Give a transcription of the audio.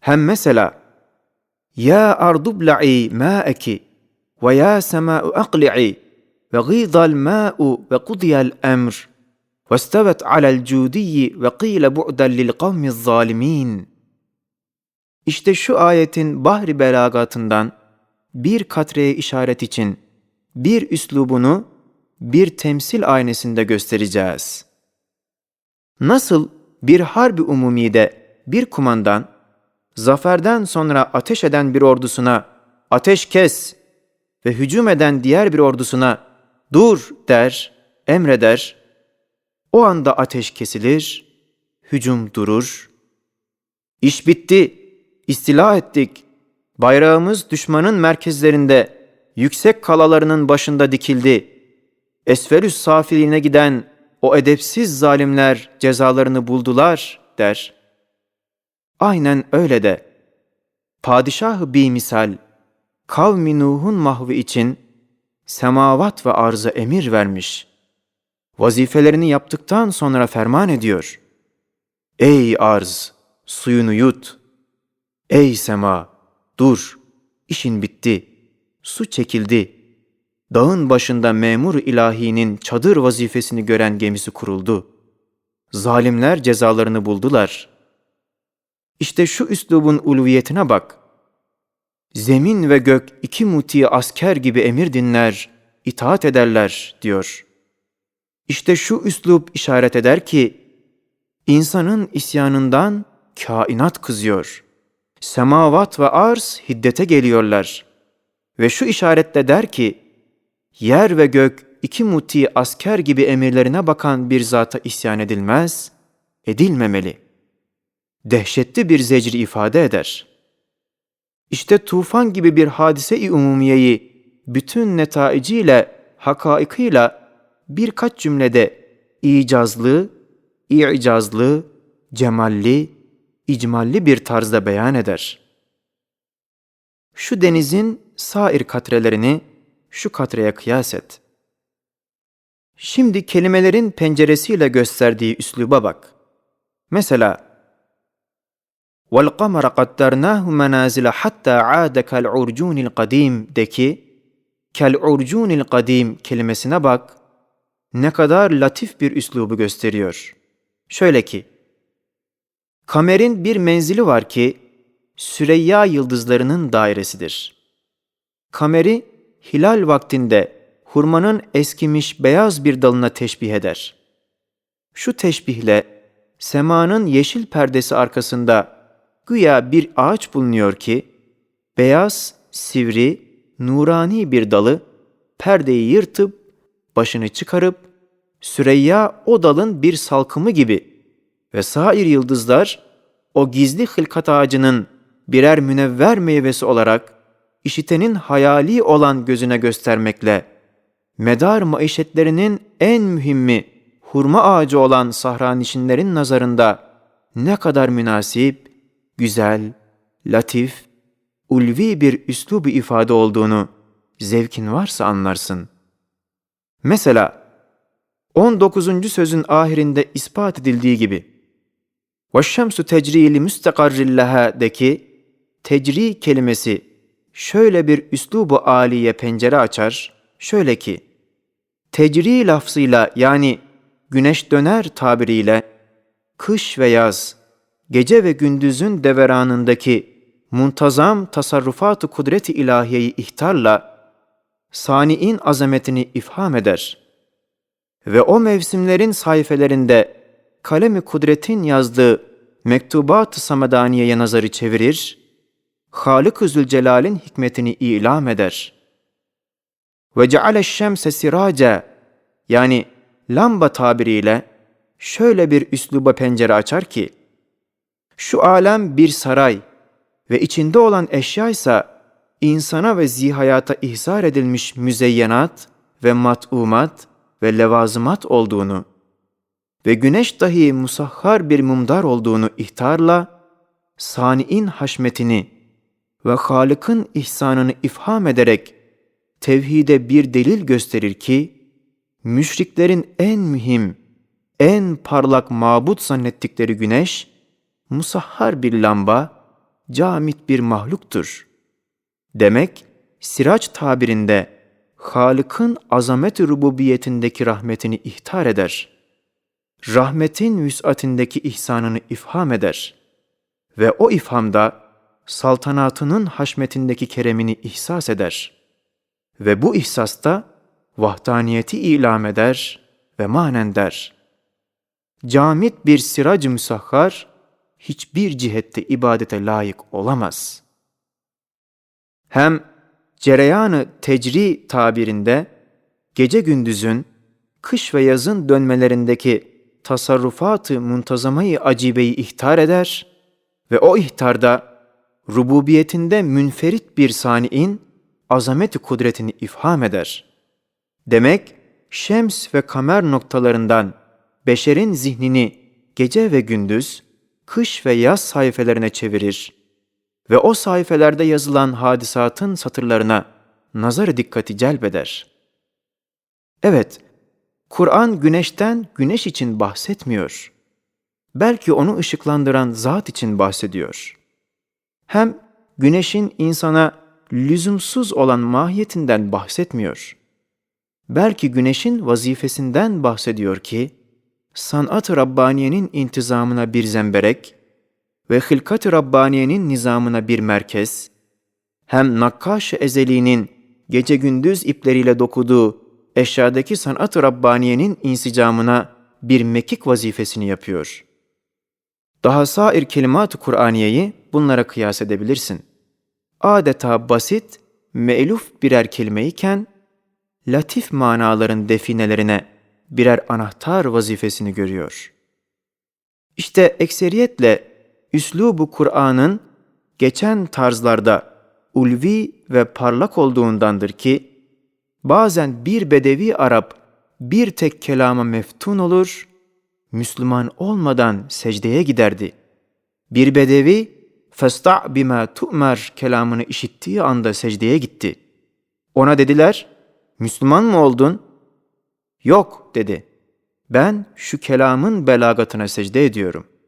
Hem mesela Ya ardu bla'i ma'eki ve ya sema'u aqli'i ve gîdal ma'u ve kudiyal emr ve istevet alel cudiyyi ve qîle bu'den lil kavmiz zalimin. İşte şu ayetin bahri belagatından bir katreye işaret için bir üslubunu bir temsil aynesinde göstereceğiz. Nasıl bir harbi umumide bir kumandan zaferden sonra ateş eden bir ordusuna ateş kes ve hücum eden diğer bir ordusuna dur der, emreder. O anda ateş kesilir, hücum durur. İş bitti, istila ettik. Bayrağımız düşmanın merkezlerinde, yüksek kalalarının başında dikildi. Esferüs safiliğine giden o edepsiz zalimler cezalarını buldular der. Aynen öyle de. Padişah bir misal, kavmi Nuh'un mahvi için semavat ve arza emir vermiş. Vazifelerini yaptıktan sonra ferman ediyor. Ey arz, suyunu yut. Ey sema, dur, işin bitti. Su çekildi. Dağın başında memur ilahinin çadır vazifesini gören gemisi kuruldu. Zalimler cezalarını buldular. İşte şu üslubun uluviyetine bak. Zemin ve gök iki muti asker gibi emir dinler, itaat ederler diyor. İşte şu üslup işaret eder ki, insanın isyanından kainat kızıyor. Semavat ve arz hiddete geliyorlar. Ve şu işaretle der ki, yer ve gök iki muti asker gibi emirlerine bakan bir zata isyan edilmez, edilmemeli. Dehşetli bir zecri ifade eder. İşte tufan gibi bir hadise-i umumiyeyi bütün netaiciyle, hakaikıyla birkaç cümlede icazlı, i'cazlı, cemalli, icmalli bir tarzda beyan eder. Şu denizin sair katrelerini şu katreye kıyas et. Şimdi kelimelerin penceresiyle gösterdiği üsluba bak. Mesela وَالْقَمَرَ قَدَّرْنَاهُ مَنَازِلَ حَتَّى عَادَ كَالْعُرْجُونِ الْقَدِيمِ de ki, kel kadim kelimesine bak, ne kadar latif bir üslubu gösteriyor. Şöyle ki, kamerin bir menzili var ki, Süreyya yıldızlarının dairesidir. Kameri, hilal vaktinde hurmanın eskimiş beyaz bir dalına teşbih eder. Şu teşbihle, semanın yeşil perdesi arkasında güya bir ağaç bulunuyor ki, beyaz, sivri, nurani bir dalı perdeyi yırtıp başını çıkarıp Süreyya o dalın bir salkımı gibi ve sair yıldızlar o gizli hılkat ağacının birer münevver meyvesi olarak işitenin hayali olan gözüne göstermekle medar maişetlerinin en mühimmi hurma ağacı olan sahranişinlerin nazarında ne kadar münasip, güzel, latif, ulvi bir üslubu ifade olduğunu zevkin varsa anlarsın. Mesela 19. sözün ahirinde ispat edildiği gibi وَالشَّمْسُ تَجْرِي لِمُسْتَقَرِّ لَهَا tecri kelimesi şöyle bir üslubu aliye pencere açar, şöyle ki, tecri lafzıyla yani güneş döner tabiriyle, kış ve yaz, gece ve gündüzün deveranındaki muntazam tasarrufat-ı kudret-i ilahiyeyi ihtarla, sani'in azametini ifham eder. Ve o mevsimlerin sayfelerinde kalemi kudretin yazdığı mektubat-ı samedaniyeye nazarı çevirir, Halık-ı Zülcelal'in hikmetini ilam eder. Ve ceale şemse siraca yani lamba tabiriyle şöyle bir üsluba pencere açar ki, şu alem bir saray ve içinde olan eşya ise insana ve zihayata ihzar edilmiş müzeyyenat ve mat'umat ve levazımat olduğunu ve güneş dahi musahhar bir mumdar olduğunu ihtarla, sani'in haşmetini ve Halık'ın ihsanını ifham ederek tevhide bir delil gösterir ki, müşriklerin en mühim, en parlak mabut zannettikleri güneş, musahhar bir lamba, camit bir mahluktur. Demek Siraç tabirinde Halık'ın azamet rububiyetindeki rahmetini ihtar eder. Rahmetin vüs'atindeki ihsanını ifham eder. Ve o ifhamda saltanatının haşmetindeki keremini ihsas eder. Ve bu ihsasta vahdaniyeti ilam eder ve manen der. Camit bir sirac-ı müsahhar hiçbir cihette ibadete layık olamaz. Hem cereyanı tecri tabirinde gece gündüzün, kış ve yazın dönmelerindeki tasarrufatı muntazamayı acibeyi ihtar eder ve o ihtarda rububiyetinde münferit bir saniin azameti kudretini ifham eder. Demek şems ve kamer noktalarından beşerin zihnini gece ve gündüz, kış ve yaz sayfelerine çevirir ve o sayfelerde yazılan hadisatın satırlarına nazar dikkati celbeder. Evet, Kur'an güneşten güneş için bahsetmiyor. Belki onu ışıklandıran zat için bahsediyor. Hem güneşin insana lüzumsuz olan mahiyetinden bahsetmiyor. Belki güneşin vazifesinden bahsediyor ki, sanat-ı Rabbaniye'nin intizamına bir zemberek ve hılkat-ı Rabbaniye'nin nizamına bir merkez, hem nakkaş-ı ezeliğinin gece gündüz ipleriyle dokuduğu eşyadaki sanat-ı Rabbaniye'nin insicamına bir mekik vazifesini yapıyor. Daha sair kelimat-ı Kur'aniyeyi bunlara kıyas edebilirsin. Adeta basit, me'luf birer kelimeyken, latif manaların definelerine birer anahtar vazifesini görüyor. İşte ekseriyetle üslubu Kur'an'ın geçen tarzlarda ulvi ve parlak olduğundandır ki bazen bir bedevi Arap bir tek kelama meftun olur, Müslüman olmadan secdeye giderdi. Bir bedevi "Festa bima tu'mar" kelamını işittiği anda secdeye gitti. Ona dediler: "Müslüman mı oldun?" Yok dedi. Ben şu kelamın belagatına secde ediyorum.''